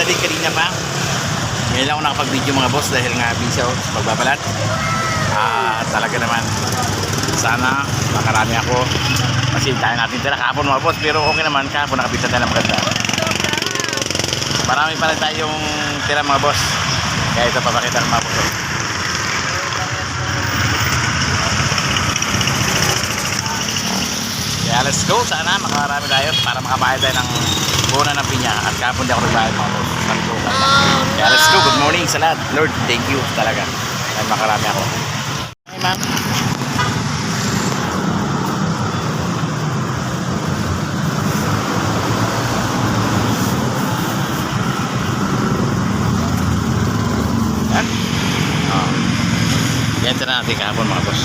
nagmamadali kanina pa. Ngayon lang ako nakapag-video mga boss dahil nga busy ako sa pagbabalat. Ah, talaga naman. Sana makarami ako. Kasi tayo natin tira kahapon mga boss. Pero okay naman kahapon nakabita tayo ng maganda. Marami pa rin tayong tira mga boss. Kaya ito papakita ng mga boss. Kaya let's go. Sana makarami tayo para makabayad tayo ng buona ng pinya. At kahapon di ako nagbayad mga boss. Sabi ko, Kaya let's go. Good morning sa lahat. Lord, thank you talaga. Dahil makarami ako. Hey, ma'am. Yan. Oh. Yan ito na natin kahapon. Yan. Yan mga boss.